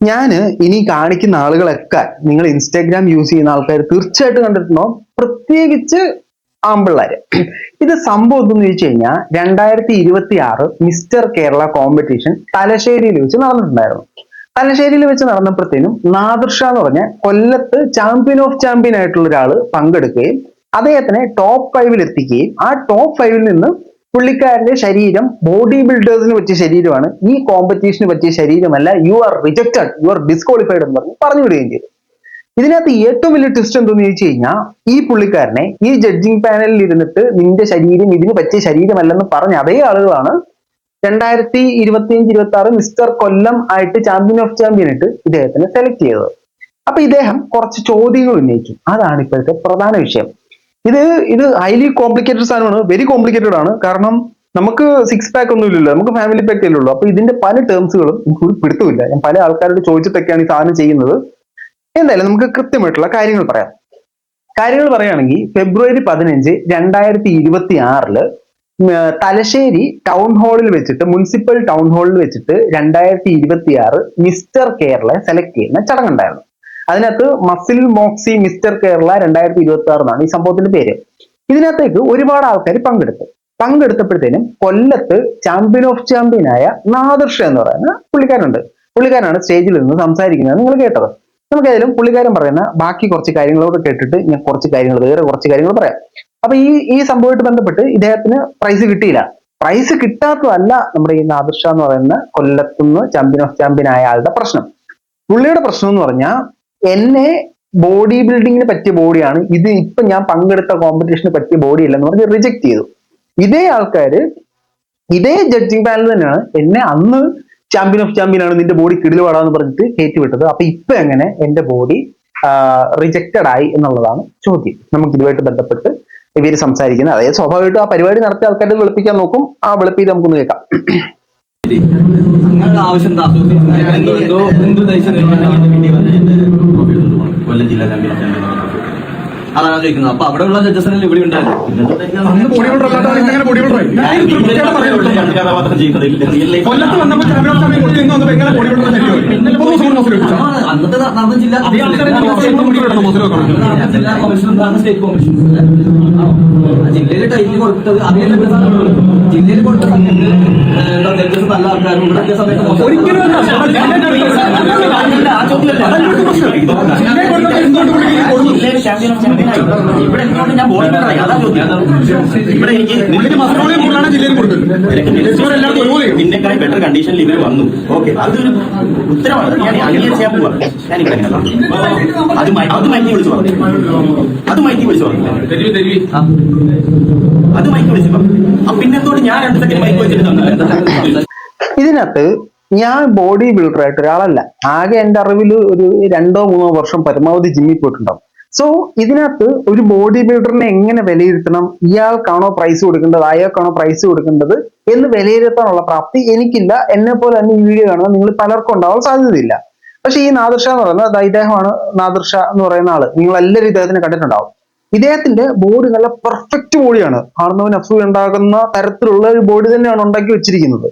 ഞാൻ ഇനി കാണിക്കുന്ന ആളുകളൊക്കെ നിങ്ങൾ ഇൻസ്റ്റാഗ്രാം യൂസ് ചെയ്യുന്ന ആൾക്കാർ തീർച്ചയായിട്ടും കണ്ടിട്ടുണ്ടോ പ്രത്യേകിച്ച് ആമ്പിള്ളേര്. ഇത് സംഭവം എന്തെന്ന് ചോദിച്ചു കഴിഞ്ഞാൽ രണ്ടായിരത്തി ഇരുപത്തി ആറ് മിസ്റ്റർ കേരള കോമ്പറ്റീഷൻ തലശ്ശേരിയിൽ വെച്ച് നടന്നിട്ടുണ്ടായിരുന്നു. തലശ്ശേരിയിൽ വെച്ച് നടന്നപ്പോഴത്തേനും നാദർഷ എന്ന് പറഞ്ഞ കൊല്ലത്ത് ചാമ്പ്യൻ ഓഫ് ചാമ്പ്യൻ ആയിട്ടുള്ള ഒരാൾ പങ്കെടുക്കുകയും അദ്ദേഹത്തിനെ ടോപ്പ് ഫൈവിൽ എത്തിക്കുകയും ആ ടോപ്പ് ഫൈവിൽ നിന്ന് പുള്ളിക്കാരന്റെ ശരീരം ബോഡി ബിൽഡേഴ്സിന് പറ്റിയ ശരീരമാണ്. ഈ കോമ്പറ്റീഷന് പറ്റിയ ശരീരമല്ല you are rejected you are disqualified എന്ന് പറഞ്ഞ് പറഞ്ഞു വിടുകയും ചെയ്തു. ഇതിനകത്ത് ഏറ്റവും വലിയ ട്വിസ്റ്റ് എന്തെന്ന് ചോദിച്ചു കഴിഞ്ഞാൽ ഈ പുള്ളിക്കാരനെ ഈ ജഡ്ജിങ് പാനലിൽ ഇരുന്നിട്ട് നിന്റെ ശരീരം ഇതിന് പറ്റിയ ശരീരമല്ലെന്ന് പറഞ്ഞ അതേ ആളുകളാണ് രണ്ടായിരത്തി ഇരുപത്തിയഞ്ച് ഇരുപത്തി ആറ് മിസ്റ്റർ കൊല്ലം ആയിട്ട് ചാമ്പ്യൻ ഓഫ് ചാമ്പ്യൻ ആയിട്ട് ഇദ്ദേഹത്തിനെ സെലക്ട് ചെയ്തത്. അപ്പൊ ഇദ്ദേഹം കുറച്ച് ചോദ്യങ്ങൾ ഉന്നയിച്ചു അതാണ് ഇപ്പോഴത്തെ പ്രധാന വിഷയം. ഇത് ഇത് ഹൈലി കോംപ്ലിക്കേറ്റഡ് സാധനമാണ്. വെരി കോംപ്ലിക്കേറ്റഡ് ആണ്. കാരണം നമുക്ക് സിക്സ് പാക്ക് ഒന്നും ഇല്ലല്ലോ. നമുക്ക് ഫാമിലി പാക്ക് ഇല്ലല്ലോ അപ്പൊ ഇതിന്റെ പല ടേംസുകളും പിടുത്തമില്ല ഞാൻ പല ആൾക്കാരോട് ചോദിച്ചിട്ടൊക്കെയാണ് ഈ സാധനം ചെയ്യുന്നത്. എന്തായാലും നമുക്ക് കൃത്യമായിട്ടുള്ള കാര്യങ്ങൾ പറയാം. കാര്യങ്ങൾ പറയുകയാണെങ്കിൽ ഫെബ്രുവരി പതിനഞ്ച് രണ്ടായിരത്തി ഇരുപത്തി ആറിൽ തലശ്ശേരി ടൗൺ ഹാളിൽ വെച്ചിട്ട് മുനിസിപ്പൽ ടൗൺ ഹാളിൽ വെച്ചിട്ട് രണ്ടായിരത്തി ഇരുപത്തി ആറ് മിസ്റ്റർ കേരള സെലക്ട് ചെയ്യുന്ന ചടങ്ങുണ്ടായിരുന്നു. അതിനകത്ത് മസിൽ മോക്സി മിസ്റ്റർ കേരള രണ്ടായിരത്തി ഇരുപത്തി ആറ് എന്നാണ് ഈ സംഭവത്തിന്റെ പേര്. ഇതിനകത്തേക്ക് ഒരുപാട് ആൾക്കാർ പങ്കെടുത്തു. പങ്കെടുത്തപ്പോഴത്തേനും കൊല്ലത്ത് ചാമ്പ്യൻ ഓഫ് ചാമ്പ്യൻ ആയ നാദർഷ എന്ന് പറയുന്ന പുള്ളിക്കാരുണ്ട് പുള്ളിക്കാരനാണ് സ്റ്റേജിൽ നിന്ന് സംസാരിക്കുന്നത് നിങ്ങൾ കേട്ടത്. നമുക്ക് ഏതായാലും പുള്ളിക്കാരൻ പറയുന്ന ബാക്കി കുറച്ച് കാര്യങ്ങളോട് കേട്ടിട്ട് ഞാൻ കുറച്ച് കാര്യങ്ങൾ വേറെ കുറച്ച് കാര്യങ്ങൾ പറയാം. അപ്പൊ ഈ ഈ സംഭവമായിട്ട് ബന്ധപ്പെട്ട് ഇദ്ദേഹത്തിന് പ്രൈസ് കിട്ടിയില്ല. പ്രൈസ് കിട്ടാത്തതല്ല നമ്മുടെ ഈ നാദർഷ എന്ന് പറയുന്ന കൊല്ലത്തുനിന്ന് ചാമ്പ്യൻ ഓഫ് ചാമ്പ്യൻ ആയ ആളുടെ പ്രശ്നം. പുള്ളിയുടെ പ്രശ്നം എന്ന് പറഞ്ഞാൽ എന്നെ ബോഡി ബിൽഡിങ്ങിന് പറ്റിയ ബോഡിയാണ് ഇത് ഇപ്പൊ ഞാൻ പങ്കെടുത്ത കോമ്പറ്റീഷന് പറ്റിയ ബോഡി അല്ലെന്ന് പറഞ്ഞ് റിജക്ട് ചെയ്തു. ഇതേ ആൾക്കാര് ഇതേ ജഡ്ജിങ് പാനൽ തന്നെയാണ് എന്നെ അന്ന് ചാമ്പ്യൻ ഓഫ് ചാമ്പ്യൻ ആണ് നിന്റെ ബോഡി കിടിലുപാടാന്ന് പറഞ്ഞിട്ട് കയറ്റി വിട്ടത് അപ്പൊ ഇപ്പൊ എങ്ങനെ എന്റെ ബോഡി റിജക്റ്റഡ് ആയി എന്നുള്ളതാണ് ചോദ്യം. നമുക്ക് ഇതുമായിട്ട് ബന്ധപ്പെട്ട് ഇവർ സംസാരിക്കുന്നത്. അതായത് സ്വാഭാവികമായിട്ടും ആ പരിപാടി നടത്തിയ ആൾക്കാരെ വെളുപ്പിക്കാൻ നോക്കും. ആ വെളുപ്പിത് നമുക്കൊന്ന് കേൾക്കാം. ആവശ്യം കൊല്ലം ജില്ലാ ചാമ്പ്യൻ അതാണ് ചോദിക്കുന്നത് അപ്പൊ അവിടെ ഉള്ള ജഡ്ജസിനെല്ലാം ഇവിടെ അന്നത്തെ നടന്ന ജില്ലാ. ജില്ലാ കമ്മീഷൻ എന്താണ് സ്റ്റേറ്റ് കമ്മീഷൻ ജില്ലയിൽ ടൈറ്റിൽ കൊടുത്തത് അതേ ജില്ലയിൽ കൊടുത്ത സമയത്ത് ജഡ്ജസ് നല്ല ആൾക്കാരും ഇവിടെ സമയത്ത് ഒരിക്കലും? ചാമ്പ്യൻ ഓഫ് ഇവിടെ എന്തുകൊണ്ട് ഞാൻ ബോഡി ബിൽഡറായി അതാ ചോദ്യം. ഇവിടെ എനിക്ക് ചെയ്യും. ബെറ്റർ കണ്ടീഷനിൽ ഇവർ വന്നു. ഓക്കെ അതൊരു ഉത്തരവാണ്. ഞാൻ അങ്ങനെ ഞാൻ പോവാ എങ്ങനെ അത് അത് മൈക്കി വിളിച്ചു പറഞ്ഞു. അത് മൈക്കി വിളിച്ചു പറഞ്ഞു. ആ. അത് മൈക്കി വിളിച്ചു പറഞ്ഞു. പിന്നെന്തോട് ഞാൻ രണ്ട് സെക്കൻഡ് മൈക്ക് വെച്ചിട്ട് തന്നില്ല ഇതിനകത്ത് ഞാൻ ബോഡി ബിൽഡർ ആയിട്ട് ഒരാളല്ല. ആകെ എന്റെ അറിവിൽ ഒരു രണ്ടോ മൂന്നോ വർഷം പരമാവധി ജിമ്മിൽ പോയിട്ടുണ്ടാവും. സോ ഇതിനകത്ത് ഒരു ബോഡി ബിൽഡറിനെ എങ്ങനെ വിലയിരുത്തണം? ഇയാൾക്കാണോ പ്രൈസ് കൊടുക്കേണ്ടത്? അയാൾക്കാണോ പ്രൈസ് കൊടുക്കേണ്ടത്? എന്ന് വിലയിരുത്താനുള്ള പ്രാപ്തി എനിക്കില്ല. എന്നെ പോലെ തന്നെ ഈ വീഡിയോ കാണുന്ന നിങ്ങൾ പലർക്കും ഉണ്ടാവാൻ സാധ്യതയില്ല. പക്ഷെ ഈ നാദർഷ എന്ന് പറയുന്നത് ഇദ്ദേഹമാണ് നാദർഷ എന്ന് പറയുന്ന ആൾ. നിങ്ങൾ എല്ലാവരും ഇദ്ദേഹത്തിനെ കണ്ടിട്ടുണ്ടാവും. ഇദ്ദേഹത്തിന്റെ ബോഡി നല്ല പെർഫെക്റ്റ് ബോഡിയാണ് കാണുന്നവന് അസുഖം ഉണ്ടാകുന്ന തരത്തിലുള്ള ഒരു ബോഡി തന്നെയാണ് ഉണ്ടാക്കി വെച്ചിരിക്കുന്നത്.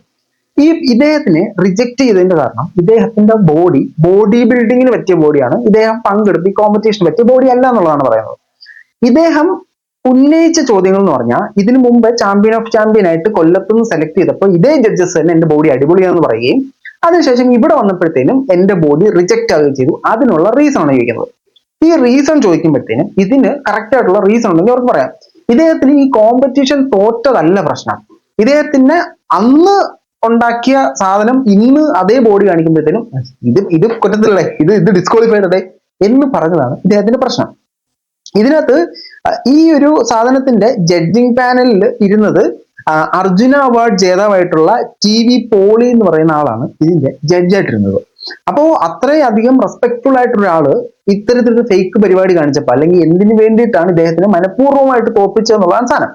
ഈ ഇദ്ദേഹത്തിനെ റിജക്ട് ചെയ്തതിന്റെ കാരണം ഇദ്ദേഹത്തിന്റെ ബോഡി ബോഡി ബിൽഡിങ്ങിന് പറ്റിയ ബോഡിയാണ് ഇദ്ദേഹം പങ്കെടുത്ത് ഈ കോമ്പറ്റീഷന് പറ്റിയ ബോഡി അല്ല എന്നുള്ളതാണ് പറയുന്നത്. ഇദ്ദേഹം ഉന്നയിച്ച ചോദ്യങ്ങൾ എന്ന് പറഞ്ഞാൽ ഇതിനു മുമ്പ് ചാമ്പ്യൻ ഓഫ് ചാമ്പ്യൻ ആയിട്ട് കൊല്ലത്തുനിന്ന് സെലക്ട് ചെയ്തപ്പോൾ ഇതേ ജഡ്ജസ് തന്നെ എന്റെ ബോഡി അടിപൊളിയാണെന്ന് പറയുകയും അതിനുശേഷം ഇവിടെ വന്നപ്പോഴത്തേനും എന്റെ ബോഡി റിജക്ട് ആവുകയും ചെയ്തു. അതിനുള്ള റീസൺ ആണ് ചോദിക്കുന്നത്. ഈ റീസൺ ചോദിക്കുമ്പോഴത്തേനും ഇതിന് കറക്റ്റ് ആയിട്ടുള്ള റീസൺ ഉണ്ടെങ്കിൽ അവർക്ക് പറയാം. ഇദ്ദേഹത്തിന് ഈ കോമ്പറ്റീഷൻ തോറ്റതല്ല പ്രശ്നം. ഇദ്ദേഹത്തിന് അന്ന് ഉണ്ടാക്കിയ സാധനം ഇന്ന് അതേ ബോഡി കാണിക്കുമ്പോഴത്തേനും ഇത് ഇത് കുറ്റത്തിലല്ലേ? ഇത് ഇത് ഡിസ്ക്വാളിഫൈഡ് അല്ലേ? എന്ന് പറഞ്ഞതാണ് ഇദ്ദേഹത്തിന്റെ പ്രശ്നം. ഇതിനകത്ത് ഈ ഒരു സാധനത്തിന്റെ ജഡ്ജിങ് പാനലിൽ ഇരുന്നത് അർജുന അവാർഡ് ജേതാവായിട്ടുള്ള ടി വി പോളി എന്ന് പറയുന്ന ആളാണ് ഇതിന്റെ ജഡ്ജായിട്ടിരുന്നത് അപ്പോ അത്രയധികം റെസ്പെക്ട്ഫുൾ ആയിട്ടുള്ള ആൾ ഇത്തരത്തിലൊരു ഫേക്ക് പരിപാടി കാണിച്ചപ്പോൾ അല്ലെങ്കിൽ എന്തിനു വേണ്ടിയിട്ടാണ് ഇദ്ദേഹത്തിന് മനഃപൂർവമായിട്ട് തോപ്പിച്ചതെന്നുള്ളതാണ് സാധനം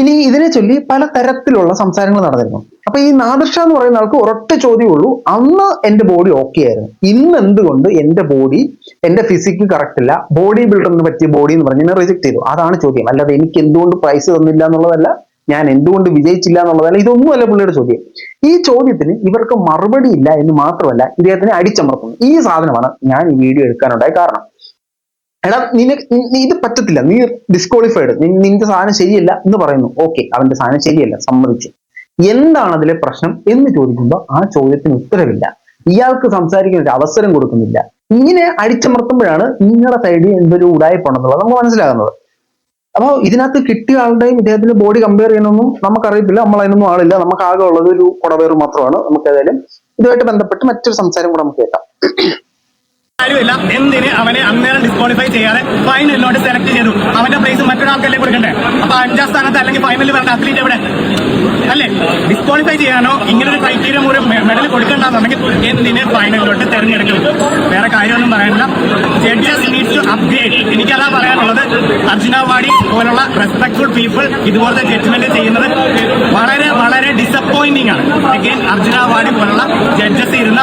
ഇനി ഇതിനെ ചൊല്ലി പല തരത്തിലുള്ള സംസാരങ്ങൾ നടന്നിരുന്നു. അപ്പൊ ഈ നാദർഷ എന്ന് പറയുന്ന ആൾക്ക് ഒരൊറ്റ ചോദ്യമേ ഉള്ളൂ. അന്ന് എന്റെ ബോഡി ഓക്കെ ആയിരുന്നു. ഇന്ന് എന്തുകൊണ്ട് എന്റെ ബോഡി എന്റെ ഫിസിക്ക് കറക്റ്റ് അല്ല ബോഡി ബിൽഡറിന് പറ്റിയ ബോഡി എന്ന് പറഞ്ഞ് റിജക്ട് ചെയ്തു. അതാണ് ചോദ്യം. അല്ലാതെ എനിക്ക് എന്തുകൊണ്ട് പ്രൈസ് തന്നില്ല എന്നുള്ളതല്ല ഞാൻ എന്തുകൊണ്ട് വിജയിച്ചില്ല എന്നുള്ളതല്ല ഇതൊന്നുമല്ല പുള്ളിയുടെ ചോദ്യം. ഈ ചോദ്യത്തിന് ഇവർക്ക് മറുപടി ഇല്ല എന്ന് മാത്രമല്ല ഇദ്ദേഹത്തിനെ അടിച്ചമർത്തുന്നു. ഈ സാധനമാണ് ഞാൻ ഈ വീഡിയോ എടുക്കാനുണ്ടായ കാരണം. എടാ നിന ഇത് പറ്റത്തില്ല. നീ ഡിസ്ക്വാളിഫൈഡ് നിന്റെ സാധനം ശരിയല്ല എന്ന് പറയുന്നു. ഓക്കെ അവന്റെ സാധനം ശരിയല്ല. സമ്മതിച്ചു. എന്താണ് അതിലെ പ്രശ്നം എന്ന് ചോദിക്കുമ്പോൾ ആ ചോദ്യത്തിന് ഉത്തരവില്ല. ഇയാൾക്ക് സംസാരിക്കാൻ ഒരു അവസരം കൊടുക്കുന്നില്ല. ഇങ്ങനെ അടിച്ചമർത്തുമ്പോഴാണ് നിങ്ങളുടെ സൈഡിൽ എന്തൊരു ഉടായ്പുണ്ടെന്നുള്ളത് നമുക്ക് മനസ്സിലാകുന്നത്. അപ്പോൾ ഇതിനകത്ത് കിട്ടിയ ആളുടെയും ഇദ്ദേഹത്തിന്റെ ബോഡി കമ്പയർ ചെയ്യണമെന്നും നമുക്കറിയത്തില്ല. നമ്മൾ അതിനൊന്നും ആളില്ല. നമുക്ക് ആകെ ഉള്ളത് ഒരു കുടവേറ് മാത്രമാണ്. നമുക്ക് ഏതായാലും ഇതുമായിട്ട് ബന്ധപ്പെട്ട് മറ്റൊരു സംസാരം കൂടെ നമുക്ക് കേൾക്കാം. കാര്യമില്ല. എന്തിന് അവനെ അന്നേരം ഡിസ്ക്വാളിഫൈ ചെയ്യാതെ ഫൈനലിലോട്ട് സെലക്ട് ചെയ്തു? അവന്റെ പ്രൈസ് മറ്റൊരാൾക്കല്ലേ കൊടുക്കണ്ടേ? അപ്പൊ അഞ്ചാം സ്ഥാനത്ത് അല്ലെങ്കിൽ ഫൈനലിൽ വരേണ്ട അത്ലീറ്റ് എവിടെ? അല്ലേ? ഡിസ്ക്വാളിഫൈ ചെയ്യാനോ ഇങ്ങനെ ഒരു ക്രൈറ്റീരിയ ഒരു മെഡൽ കൊടുക്കണ്ടെന്നുണ്ടെങ്കിൽ എന്തിന് ഫൈനലിലോട്ട് തെരഞ്ഞെടുക്കും? വേറെ കാര്യമൊന്നും പറയാനില്ല ജഡ്ജസ് നീഡ്സ് ടു അപ്ഗ്രേഡ് എനിക്കതാ പറയാനുള്ളത്. അർജുനവാടി പോലുള്ള റെസ്പെക്ട്ഫുൾ പീപ്പിൾ ഇതുപോലത്തെ ജഡ്ജ്മെന്റ് ചെയ്യുന്നത് വളരെ വളരെ ഡിസപ്പോയിന്റിംഗ് ആണ്. അർജുനവാടി പോലുള്ള ജഡ്ജസ് ഇരുന്ന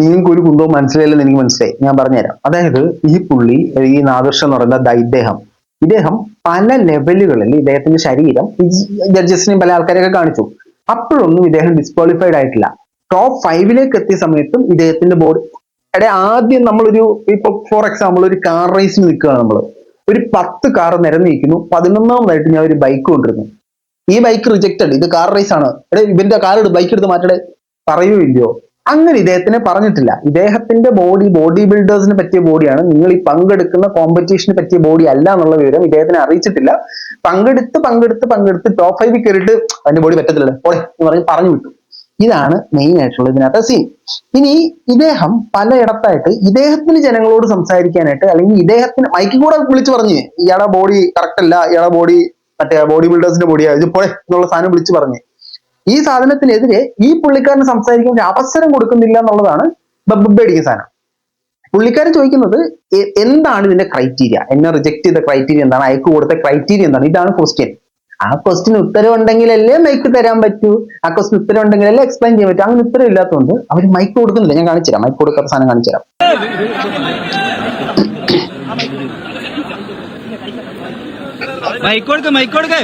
നിങ്ങൾക്ക് ഒരു കുന്തവും മനസ്സിലായില്ലെന്ന് എനിക്ക് മനസ്സിലായി. ഞാൻ പറഞ്ഞുതരാം. അതായത് ഈ പുള്ളി ഈ നാദർഷ എന്ന് പറയുന്ന ദൈദേഹം ഇദ്ദേഹം പല ലെവലുകളിൽ ഇദ്ദേഹത്തിന്റെ ശരീരം ജഡ്ജസിനെയും പല ആൾക്കാരെയൊക്കെ കാണിച്ചു. അപ്പോഴൊന്നും ഇദ്ദേഹം ഡിസ്ക്വാളിഫൈഡ് ആയിട്ടില്ല. ടോപ്പ് ഫൈവിലേക്ക് എത്തിയ സമയത്തും ഇദ്ദേഹത്തിന്റെ ബോഡി എടെ ആദ്യം നമ്മളൊരു ഇപ്പൊ ഫോർ എക്സാമ്പിൾ ഒരു കാർ റേസിന് നിൽക്കുകയാണ് നമ്മൾ ഒരു പത്ത് കാർ നിരന്നിരിക്കുന്നു പതിനൊന്നാമതായിട്ട് ഞാൻ ഒരു ബൈക്ക് കൊണ്ടിരുന്നു ഈ ബൈക്ക് റിജക്റ്റഡ് ഇത് കാർ റേസ് ആണ്. ഇവന്റെ കാർ എടുത്ത് ബൈക്ക് എടുത്ത് മാറ്റേ പറയൂ ഇല്ലയോ? അങ്ങനെ ഇദ്ദേഹത്തിനെ പറഞ്ഞിട്ടില്ല. ഇദ്ദേഹത്തിന്റെ ബോഡി ബോഡി ബിൽഡേഴ്സിന് പറ്റിയ ബോഡിയാണ് നിങ്ങൾ ഈ പങ്കെടുക്കുന്ന കോമ്പറ്റീഷന് പറ്റിയ ബോഡി അല്ല എന്നുള്ള വിവരം ഇദ്ദേഹത്തിനെ അറിയിച്ചിട്ടില്ല. പങ്കെടുത്ത് പങ്കെടുത്ത് പങ്കെടുത്ത് ടോപ്പ് ഫൈവിൽ കയറിയിട്ട് അതിന്റെ ബോഡി പറ്റത്തില്ല പോടെ എന്ന് പറഞ്ഞ് പറഞ്ഞു വിട്ടു. ഇതാണ് മെയിൻ ആയിട്ടുള്ള ഇതിനകത്തെ സീൻ ഇനി ഇദ്ദേഹം പലയിടത്തായിട്ട് ഇദ്ദേഹത്തിന് ജനങ്ങളോട് സംസാരിക്കാനായിട്ട് അല്ലെങ്കിൽ ഇദ്ദേഹത്തിന് മൈക്കിൽ കൂടെ വിളിച്ചു പറഞ്ഞു ഇയാളെ ബോഡി കറക്റ്റ് അല്ല ഇയാളെ ബോഡി മറ്റേ ബോഡി ബിൽഡേഴ്സിന്റെ ബോഡിയാ ഇത് പോടെ എന്നുള്ള സാധനം വിളിച്ചു പറഞ്ഞു. ഈ സാധനത്തിനെതിരെ ഈ പുള്ളിക്കാരന് സംസാരിക്കാൻ ഒരു അവസരം കൊടുക്കുന്നില്ല എന്നുള്ളതാണ് ബബ്ബടിക്കുന്ന സാധനം പുള്ളിക്കാരൻ ചോദിക്കുന്നത് എന്താണ് ഇതിന്റെ ക്രൈറ്റീരിയ എന്നെ റിജക്ട് ചെയ്ത ക്രൈറ്റീരിയ എന്താണ്? അയക്ക് കൊടുത്ത ക്രൈറ്റീരിയ എന്താണ്? ഇതാണ് ക്വസ്റ്റ്യൻ ആ ക്വസ്റ്റിന് ഉത്തരം ഉണ്ടെങ്കിലല്ലേ മൈക്ക് തരാൻ പറ്റൂ. ആ ക്വസ്റ്റിന് ഉത്തരം ഉണ്ടെങ്കിലല്ലേ എക്സ്പ്ലെയിൻ ചെയ്യാൻ പറ്റൂ. അങ്ങനെ ഉത്തരം ഇല്ലാത്തതുകൊണ്ട് അവർ മൈക്ക് കൊടുക്കുന്നില്ല. ഞാൻ കാണിച്ചു തരാം മൈക്ക് കൊടുക്കാത്ത സാധനം കാണിച്ചു തരാം മൈക്കോടുക്ക് മൈക്കോടുക്ക്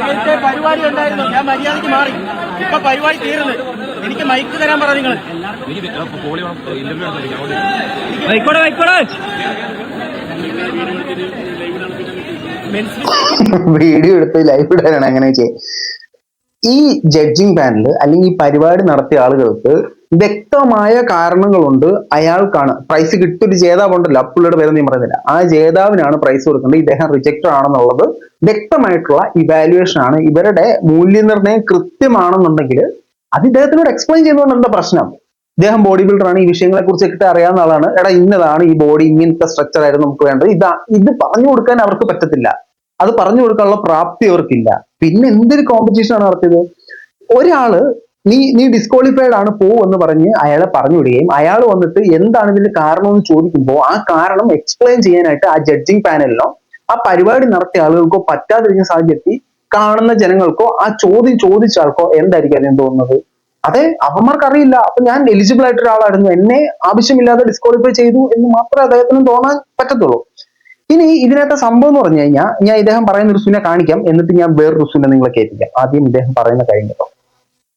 നേരത്തെ പരിപാടി ഉണ്ടായിരുന്നു ഞാൻ മര്യാദയ്ക്ക് മാറി. ഇപ്പൊ പരിപാടി തീർന്ന്. എനിക്ക് മൈക്ക് തരാൻ പറ നിങ്ങൾ മൈക്കോട് മൈക്കോട് വീഡിയോ എടുത്ത് ലൈവ് ഇടാനാണ് അങ്ങനെ ചെയ്യും ഈ ജഡ്ജിങ് പാനൽ അല്ലെങ്കിൽ ഈ പരിപാടി നടത്തിയ ആളുകൾക്ക് വ്യക്തമായ കാരണങ്ങളുണ്ട് അയാൾക്കാണ്. പ്രൈസ് കിട്ടിയൊരു ജേതാവുണ്ടല്ലോ ഉണ്ടല്ലോ പുള്ളിയുടെ പേര് ഞാൻ പറയുന്നില്ല. ആ ജേതാവിനാണ് പ്രൈസ് കൊടുക്കേണ്ടത് ഇദ്ദേഹം റിജക്റ്റഡ് ആണെന്നുള്ളത് വ്യക്തമായിട്ടുള്ള ഇവാലുവേഷൻ ആണ്. ഇവരുടെ മൂല്യനിർണയം കൃത്യമാണെന്നുണ്ടെങ്കിൽ അത് ഇദ്ദേഹത്തിനോട് എക്സ്പ്ലെയിൻ ചെയ്യുന്നതുകൊണ്ട് എന്താ പ്രശ്നം? ഇദ്ദേഹം ബോഡി ബിൽഡർ ആണ്. ഈ വിഷയങ്ങളെ കുറിച്ചൊക്കെ അറിയാവുന്ന ആളാണ്. എടാ ഇന്നതാണ് ഈ ബോഡി ഇങ്ങനത്തെ സ്ട്രക്ചർ ആയിരുന്നു നമുക്ക് വേണ്ടത്. ഇതാ ഇത് പറഞ്ഞു കൊടുക്കാൻ അവർക്ക് പറ്റത്തില്ല. അത് പറഞ്ഞു കൊടുക്കാനുള്ള പ്രാപ്തി അവർക്കില്ല. പിന്നെ എന്തൊരു കോമ്പറ്റീഷൻ ആണ് നടത്തിയത്? ഒരാൾ നീ നീ ഡിസ്ക്വാളിഫൈഡ് ആണ് പോ എന്ന് പറഞ്ഞ് അയാളെ പറഞ്ഞു വിടുകയും അയാൾ വന്നിട്ട് എന്താണ് ഇതിന്റെ കാരണം എന്ന് ചോദിക്കുമ്പോൾ ആ കാരണം എക്സ്പ്ലെയിൻ ചെയ്യാനായിട്ട് ആ ജഡ്ജിങ് പാനലിനോ ആ പരിപാടി നടത്തിയ ആളുകൾക്കോ പറ്റാതിരിക്കുന്ന സാഹചര്യത്തിൽ കാണുന്ന ജനങ്ങൾക്കോ ആ ചോദ്യം ചോദിച്ച ആൾക്കോ എന്തായിരിക്കും അതിന് തോന്നുന്നത്? അതെ അവന്മാർക്ക് അറിയില്ല അപ്പൊ ഞാൻ എലിജിബിൾ ആയിട്ട് ഒരാളായിരുന്നു എന്നെ ആവശ്യമില്ലാതെ ഡിസ്ക്വാളിഫൈ ചെയ്തു എന്ന് മാത്രമേ അദ്ദേഹത്തിന് തോന്നാൻ പറ്റത്തുള്ളൂ. ഇനി ഇതിനകത്തെ സംഭവം എന്ന് പറഞ്ഞു കഴിഞ്ഞാൽ ഞാൻ ഇദ്ദേഹം പറയുന്ന റുസുവിനെ കാണിക്കാം. എന്നിട്ട് ഞാൻ വേറെ റുസുവിനെ നിങ്ങളെ കേൾപ്പിക്കാം. ആദ്യം ഇദ്ദേഹം പറയുന്ന കാര്യം കേട്ടോ.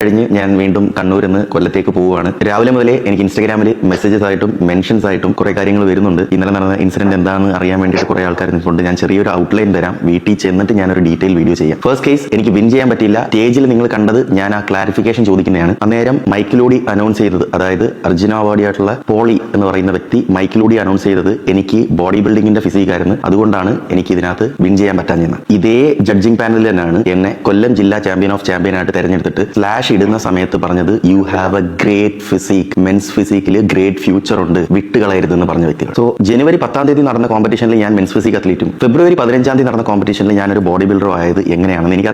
കഴിഞ്ഞ് ഞാൻ വീണ്ടും കണ്ണൂരിൽ നിന്ന് കൊല്ലത്തേക്ക് പോവുകയാണ്. രാവിലെ മുതലേ എനിക്ക് ഇൻസ്റ്റാഗ്രാമിൽ മെസ്സേജസ് ആയിട്ടും മെൻഷൻസ് ആയിട്ടും കുറെ കാര്യങ്ങൾ വരുന്നുണ്ട്. ഇന്നലെ നടന്ന ഇൻസിഡന്റ് എന്താണെന്ന് അറിയാൻ വേണ്ടിയിട്ട് കുറെ ആൾക്കാർ നിൽക്കുന്നുണ്ട് ഞാൻ ചെറിയൊരു ഔട്ട്ലൈൻ തരാം. വീട്ടിൽ ചെന്നിട്ട് ഞാനൊരു ഡീറ്റെയിൽ വീഡിയോ ചെയ്യാം. ഫസ്റ്റ് കേസ് എനിക്ക് വിൻ ചെയ്യാൻ പറ്റില്ല സ്റ്റേജിൽ നിങ്ങൾ കണ്ടത് ഞാൻ ആ ക്ലാരിഫിക്കേഷൻ ചോദിക്കുന്നതാണ്. അന്നേരം മൈക്കിലൂടി അനൗൺസ് ചെയ്തത് അതായത് അർജുന അവാർഡി ആയിട്ടുള്ള പോളി എന്ന് പറയുന്ന വ്യക്തി മൈക്കിലൂടി അനൗൺസ് ചെയ്തത് എനിക്ക് ബോഡി ബിൽഡിങ്ങിന്റെ ഫിസിക്കായിരുന്നു അതുകൊണ്ടാണ് എനിക്ക് ഇതിനകത്ത് വിൻ ചെയ്യാൻ പറ്റാഞ്ഞത്. ഇതേ ജഡ്ജിംഗ് പാനലിൽ തന്നെയാണ് എന്നെ കൊല്ലം ജില്ലാ ചാമ്പ്യൻ ഓഫ് ചാമ്പ്യൻ ആയിട്ട് തെരഞ്ഞെടുത്തിട്ട് ഫ്ലാഷ് ഇടുന്ന സമയത്ത് പറഞ്ഞത് you have a great physique men's ഫിസിക്കിൽ great future ഉണ്ട്. വിട്ടുകളയരുതെന്ന് പറഞ്ഞ വ്യക്തികൾ. സോ ജനുവരി പത്താം തീയതി നടന്ന കോമ്പറ്റീഷനിൽ ഞാൻ മെൻസ് ഫിസിക് അത്ലീറ്റും ഫെബ്രുവരി പതിനഞ്ചാം തീയതി നടന്ന കോമ്പറ്റീഷനിൽ ഞാൻ ഒരു ബോഡി ബിൽഡറും ആയത് എങ്ങനെയാണെന്ന് എനിക്ക്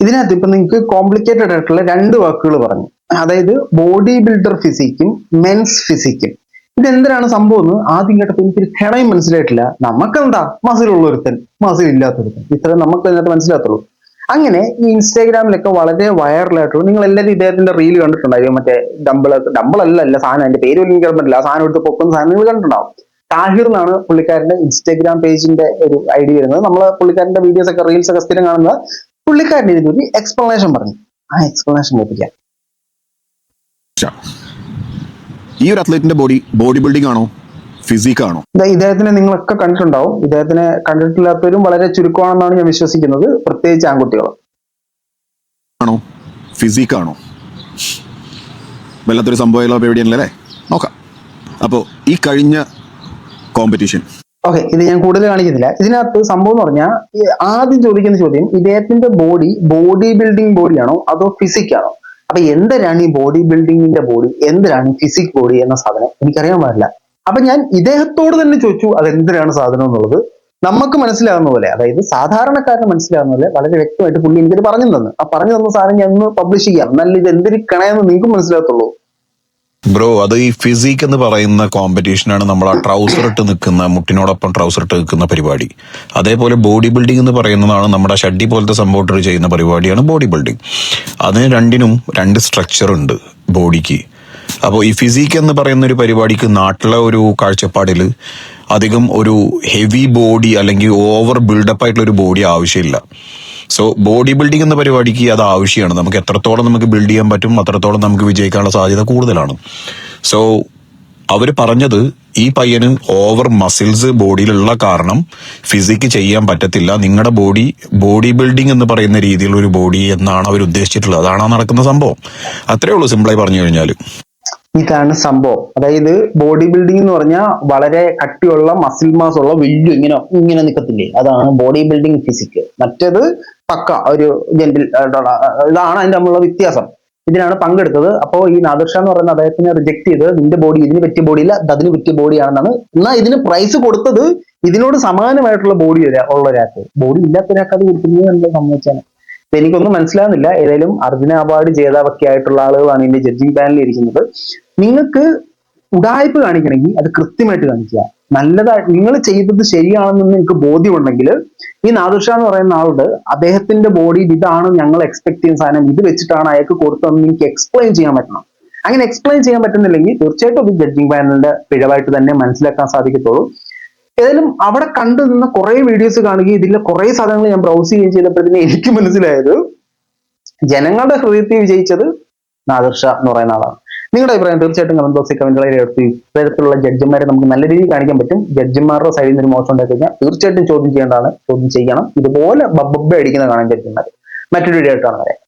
ഇതിനകത്ത് ഇപ്പൊ നിങ്ങൾക്ക് കോംപ്ലിക്കേറ്റഡ് ആയിട്ടുള്ള രണ്ട് വാക്കുകൾ പറഞ്ഞു. അതായത് ബോഡി ബിൽഡർ ഫിസിക്കും മെൻസ് ഫിസിക്കും ഇതെന്തിനാണ് സംഭവം എന്ന് ആദ്യം കേട്ടപ്പോൾ എനിക്കൊരു ഘടകം മനസ്സിലായിട്ടില്ല. നമുക്കെന്താ? മസിലുള്ള ഒരുത്തൻ മസിൽ ഇല്ലാത്തൊരുത്തൻ. ഇത്രയും നമുക്ക് അതിനകത്ത് മനസ്സിലാത്തുള്ളൂ അങ്ങനെ ഈ ഇൻസ്റ്റാഗ്രാമിലൊക്കെ വളരെ വൈറലായിട്ടുള്ള നിങ്ങൾ എല്ലാവരും ഇദ്ദേഹത്തിന്റെ റീൽ കണ്ടിട്ടുണ്ടായിരിക്കും മറ്റേ ഡമ്പിൾ ഡമ്പിളല്ല അല്ല സാധനം. അതിന്റെ പേര് വലിയ ആ സാധനം എടുത്ത് പൊക്കുന്ന സാധനം നിങ്ങൾ കണ്ടിട്ടുണ്ടാവും. താഹിർ എന്നാണ് പുള്ളിക്കാരന്റെ ഇൻസ്റ്റാഗ്രാം പേജിന്റെ ഒരു ഐ ഡി വരുന്നത്. നമ്മൾ പുള്ളിക്കാരന്റെ വീഡിയോസ് ഒക്കെ റീൽസ് ഒക്കെ സ്ഥിരം കാണുന്നത്. പുള്ളിക്കാരൻ ഒരു എക്സ്പ്ലനേഷൻ പറഞ്ഞു. ആ എക്സ്പ്ലനേഷൻ കേൾപ്പിക്കാം. ഈ ഒരു അത്ലറ്റിന്റെ ബോഡി ബോഡി ബിൽഡിംഗ് ആണോ? ഫിസിക് ആണോ ദാ ഇദ്ദേഹത്തിനെ നിങ്ങളൊക്കെ കണ്ടിട്ടുണ്ടാവും. ഇദ്ദേഹത്തിനെ കണ്ടിട്ടില്ലാത്തവരും വളരെ ചുരുക്കമാണെന്നാണ് ഞാൻ വിശ്വസിക്കുന്നത്. പ്രത്യേകിച്ച് ആൺകുട്ടികൾ ആണോ? ഫിസിക്കാണോ? വല്ലാത്തൊരു സംഭവമല്ലോ എവിടെയല്ലേ നോക്കാം. അപ്പോൾ ഈ കഴിഞ്ഞ കോമ്പറ്റീഷൻ ഓക്കെ ഇത് ഞാൻ കൂടുതൽ കാണിക്കുന്നില്ല. ഇതിനകത്ത് സംഭവം എന്ന് പറഞ്ഞാൽ ആദ്യം ചോദിക്കുന്ന ചോദ്യം ഇദ്ദേഹത്തിന്റെ ബോഡി ബോഡി ബിൽഡിംഗ് ബോഡിയാണോ അതോ ഫിസിക് ആണോ അപ്പൊ എന്തരാണ് ഈ ബോഡി ബിൽഡിങ്ങിന്റെ ബോഡി എന്തരാണ് ഫിസിക് ബോഡി എന്ന സാധനം? എനിക്കറിയാൻ പാടില്ല. അപ്പൊ ഞാൻ ഇദ്ദേഹത്തോട് തന്നെ ചോദിച്ചു അതെന്തിനാണ് സാധനം എന്നുള്ളത്? നമുക്ക് മനസ്സിലാകുന്ന പോലെ അതായത് സാധാരണക്കാരന് മനസ്സിലാകുന്ന പോലെ വളരെ വ്യക്തമായിട്ട് പുള്ളി എനിക്കത് പറഞ്ഞു തന്നു. ആ പറഞ്ഞു തന്ന സാധനം ഞാൻ ഒന്ന് പബ്ലിഷ് ചെയ്യാം. നല്ല ഇത് എന്തിരിക്കണേന്ന് നിങ്ങൾക്ക് മനസ്സിലാകത്തുള്ളൂ. ബ്രോ അത് ഈ ഫിസിക് എന്ന് പറയുന്ന കോമ്പറ്റീഷനാണ് നമ്മൾ ആ ട്രൗസർ ഇട്ട് നിൽക്കുന്ന മുട്ടിനോടൊപ്പം ട്രൗസർ ഇട്ട് നിൽക്കുന്ന പരിപാടി. അതേപോലെ ബോഡി ബിൽഡിംഗ് എന്ന് പറയുന്നതാണ് നമ്മുടെ ഷഡ്ഡി പോലത്തെ സംഭവം ചെയ്യുന്ന പരിപാടിയാണ് ബോഡി ബിൽഡിംഗ് അതിന് രണ്ടിനും രണ്ട് സ്ട്രക്ചർ ഉണ്ട് ബോഡിക്ക് അപ്പോൾ ഈ ഫിസിക് എന്ന് പറയുന്ന ഒരു പരിപാടിക്ക് നാട്ടിലെ ഒരു കാഴ്ചപ്പാടിൽ അധികം ഒരു ഹെവി ബോഡി അല്ലെങ്കിൽ ഓവർ ബിൽഡപ്പ് ആയിട്ടുള്ള ഒരു ബോഡി ആവശ്യമില്ല. സോ ബോഡി ബിൽഡിംഗ് എന്ന പരിപാടിക്ക് അത് ആവശ്യമാണ്. നമുക്ക് എത്രത്തോളം നമുക്ക് ബിൽഡ് ചെയ്യാൻ പറ്റും അത്രത്തോളം നമുക്ക് വിജയിക്കാനുള്ള സാധ്യത കൂടുതലാണ്. സോ അവർ പറഞ്ഞത് ഈ പയ്യന് ഓവർ മസിൽസ് ബോഡിയിലുള്ള കാരണം ഫിസിക്ക് ചെയ്യാൻ പറ്റത്തില്ല. നിങ്ങളുടെ ബോഡി ബോഡി ബിൽഡിംഗ് എന്ന് പറയുന്ന രീതിയിലുള്ള ഒരു ബോഡി എന്നാണ് അവർ ഉദ്ദേശിച്ചിട്ടുള്ളത്. അതാണ് നടക്കുന്ന സംഭവം. അത്രേ ഉള്ളൂ സിമ്പിളായി പറഞ്ഞു കഴിഞ്ഞാൽ ഇതാണ് സംഭവം. അതായത് ബോഡി ബിൽഡിംഗ് എന്ന് പറഞ്ഞാൽ വളരെ കട്ടിയുള്ള മസിൽ മാസ് ഉള്ള വലിയ ഇങ്ങനെ ഇങ്ങനെ നിൽക്കത്തില്ലേ അതാണ് ബോഡി ബിൽഡിംഗ് ഫിസിക് മറ്റേത് പക്ക ഒരു ജെന്റിൽ ഇതാണ് അതിന്റെ തമ്മിലുള്ള വ്യത്യാസം. ഇതിനാണ് പങ്കെടുത്തത്. അപ്പോൾ ഈ നാദർഷ എന്ന് പറയുന്ന അദ്ദേഹത്തിനെ റിജക്ട് ചെയ്ത് നിന്റെ ബോഡി ഇതിന് പറ്റിയ ബോഡിയില്ല അതിന് പറ്റിയ ബോഡിയാണെന്നാണ് എന്നാൽ ഇതിന് പ്രൈസ് കൊടുത്തത് ഇതിനോട് സമാനമായിട്ടുള്ള ബോഡി ഉള്ള ഒരാൾക്ക്. ബോഡി ഇല്ലാത്ത ഒരാൾക്ക് അത് കൊടുക്കുന്നത് എന്നുള്ളത് സംബന്ധിച്ചാണ് എനിക്കൊന്നും മനസ്സിലാകുന്നില്ല ഏതായാലും അർജുന അവാർഡ് ജേതാവൊക്കെ ആയിട്ടുള്ള ആളുകളാണ് ഇതിന്റെ ജഡ്ജിങ് പാനലിൽ ഇരിക്കുന്നത്. നിങ്ങൾക്ക് ഉടായ്പ കാണിക്കണമെങ്കിൽ അത് കൃത്യമായിട്ട് കാണിക്കുക. നല്ലതായി നിങ്ങൾ ചെയ്തത് ശരിയാണെന്ന് നിങ്ങൾക്ക് ബോധ്യമുണ്ടെങ്കിൽ ഈ നാദുഷ എന്ന് പറയുന്ന ആളോട് അദ്ദേഹത്തിന്റെ ബോഡി ഇതാണ് ഞങ്ങൾ എക്സ്പെക്ട് ചെയ്യുന്ന സാധനം. ഇത് വെച്ചിട്ടാണ് അയാൾക്ക് കൊടുത്തതെന്ന് നിങ്ങൾക്ക് എക്സ്പ്ലെയിൻ ചെയ്യാൻ പറ്റണം. അങ്ങനെ എക്സ്പ്ലെയിൻ ചെയ്യാൻ പറ്റുന്നില്ലെങ്കിൽ തീർച്ചയായിട്ടും ഒരു ജഡ്ജിങ് പാനലിന്റെ പിഴവായിട്ട് തന്നെ മനസ്സിലാക്കാൻ സാധിക്കത്തുള്ളൂ. ഏതായാലും അവിടെ കണ്ടു നിന്ന കുറെ വീഡിയോസ് കാണുകയും ഇതിലെ കുറെ സാധനങ്ങൾ ഞാൻ ബ്രൗസ് ചെയ്യുകയും ചെയ്തപ്പോഴത്തേന് എനിക്ക് മനസ്സിലായത്. ജനങ്ങളുടെ ഹൃദയത്തെ വിജയിച്ചത് നാദർഷ എന്ന് പറയുന്ന ആളാണ്. നിങ്ങളുടെ അഭിപ്രായം തീർച്ചയായിട്ടും കമന്റ് ബോക്സിൽ കമന്റുകളിൽ എഴുതി ഇത്തരത്തിലുള്ള ജഡ്ജിമാരെ നമുക്ക് നല്ല രീതിയിൽ കാണിക്കാൻ പറ്റും. ജഡ്ജിമാരുടെ സൈഡിൽ നിന്ന് ഒരു മോശം ഉണ്ടാക്കി കഴിഞ്ഞാൽ തീർച്ചയായിട്ടും ചോദ്യം ചെയ്യേണ്ടതാണ്. ചോദ്യം ചെയ്യണം. ഇതുപോലെ ബബ്ബ അടിക്കുന്ന കാണാൻ ജഡ്ജിമാർ മറ്റൊരു വീഡിയോ ആയിട്ടാണ് വരാം